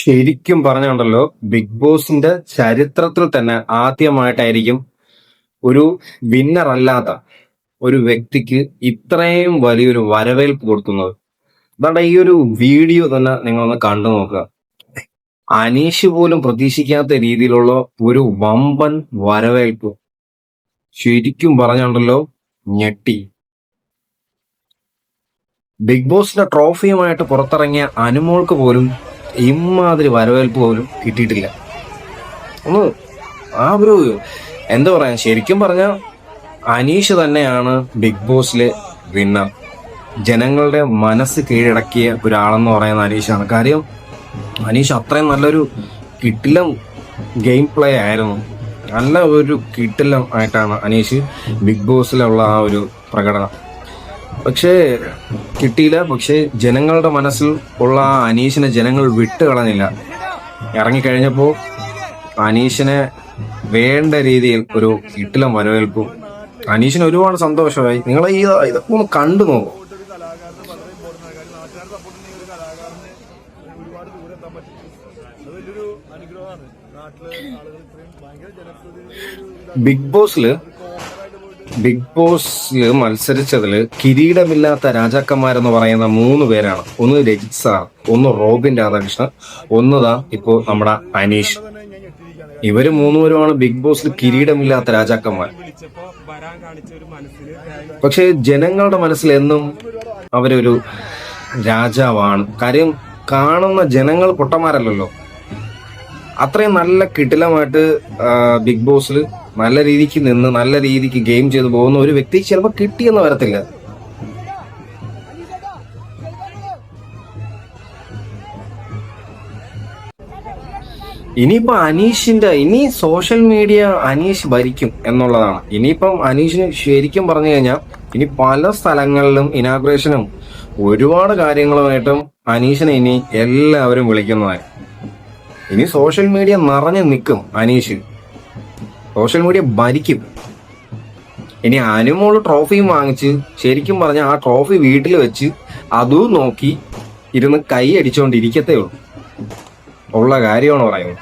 ശരിക്കും പറഞ്ഞുണ്ടല്ലോ ബിഗ് ബോസിന്റെ ചരിത്രത്തിൽ തന്നെ ആദ്യമായിട്ടായിരിക്കും ഒരു വിന്നർ അല്ലാത്ത ഒരു വ്യക്തിക്ക് ഇത്രയും വലിയൊരു വരവേൽപ്പ് കൊടുക്കുന്നത്. അതാണ് ഈ ഒരു വീഡിയോ തന്നെ നിങ്ങളൊന്ന് കണ്ടു നോക്കുക. അനീഷ് പോലും പ്രതീക്ഷിക്കാത്ത രീതിയിലുള്ള ഒരു വമ്പൻ വരവേൽപ്പ്. ശരിക്കും പറഞ്ഞുണ്ടല്ലോ ഞെട്ടി. ബിഗ് ബോസിന്റെ ട്രോഫിയുമായിട്ട് പുറത്തിറങ്ങിയ അനുമോൾക്ക് പോലും ഇമാതിരി വരവേൽപ്പ് പോലും കിട്ടിയിട്ടില്ല. ഒന്ന് ആ ഒരു എന്താ പറയാ ശരിക്കും പറഞ്ഞ അനീഷ് തന്നെയാണ് ബിഗ് ബോസിലെ വിന്നർ ജനങ്ങളുടെ മനസ്സ് കീഴടക്കിയ ഒരാളെന്ന് പറയുന്ന അനീഷാണ്. കാര്യം അനീഷ് അത്രയും നല്ലൊരു കിട്ടിലം ഗെയിം പ്ലേ ആയിരുന്നു. നല്ല ഒരു കിട്ടിലം ആയിട്ടാണ് അനീഷ് ബിഗ് ബോസിലുള്ള ആ ഒരു പ്രകടനം. പക്ഷേ കിട്ടിയില്ല. പക്ഷേ ജനങ്ങളുടെ മനസ്സിൽ ഉള്ള ആ അനീഷിനെ ജനങ്ങൾ വിട്ട് കളഞ്ഞില്ല. ഇറങ്ങിക്കഴിഞ്ഞപ്പോൾ അനീഷിനെ വേണ്ട രീതിയിൽ ഒരു കിട്ടിലം വരവേൽപ്പും അനീഷിന് ഒരുപാട് സന്തോഷമായി. നിങ്ങൾ ഈ ഇതൊക്കെ ഒന്ന് കണ്ടു നോക്കും. ബിഗ് ബോസിൽ ബിഗ് ബോസിൽ മത്സരിച്ചതിൽ കിരീടമില്ലാത്ത രാജാക്കന്മാരെന്ന് പറയുന്ന മൂന്ന് പേരാണ്. ഒന്ന് രജിത് സാർ ഒന്ന് റോബിൻ രാധാകൃഷ്ണൻ ഒന്നതാ ഇപ്പോ നമ്മുടെ അനീഷ്. ഇവർ മൂന്നുപേരുമാണ് ബിഗ് ബോസിൽ കിരീടമില്ലാത്ത രാജാക്കന്മാർ പക്ഷെ ജനങ്ങളുടെ മനസ്സിൽ എന്നും അവരൊരു രാജാവാണ്. കാര്യം കാണുന്ന ജനങ്ങൾ പൊട്ടന്മാരല്ലല്ലോ. അത്രയും നല്ല കിടിലമായിട്ട് ബിഗ് ബോസിൽ നല്ല രീതിക്ക് നിന്ന് നല്ല രീതിക്ക് ഗെയിം ചെയ്ത് പോകുന്ന ഒരു വ്യക്തി ചിലപ്പോൾ കിട്ടിയെന്ന് വരത്തില്ല. ഇനിയിപ്പോ അനീഷിന്റെ ഇനി സോഷ്യൽ മീഡിയ അനീഷ് ഭരിക്കും എന്നുള്ളതാണ്. ഇനിയിപ്പം അനീഷിന് ശരിക്കും പറഞ്ഞു കഴിഞ്ഞാൽ ഇനി പല സ്ഥലങ്ങളിലും ഇനാഗ്രേഷനും ഒരുപാട് കാര്യങ്ങളുമായിട്ടും അനീഷിനെ ഇനി എല്ലാവരും വിളിക്കുന്നതായി. ഇനി സോഷ്യൽ മീഡിയ നിറഞ്ഞു നിൽക്കും അനീഷ്. സോഷ്യൽ മീഡിയ ഭരിക്കും. ഇനി അനുമോൾ ട്രോഫിയും വാങ്ങിച്ച് ശരിക്കും പറഞ്ഞ ആ ട്രോഫി വീട്ടിൽ വെച്ച് അതും നോക്കി ഇരുന്ന് കൈ അടിച്ചുകൊണ്ടിരിക്കത്തേ ഉള്ളൂ. ഉള്ള കാര്യമാണ് പറയുന്നത്.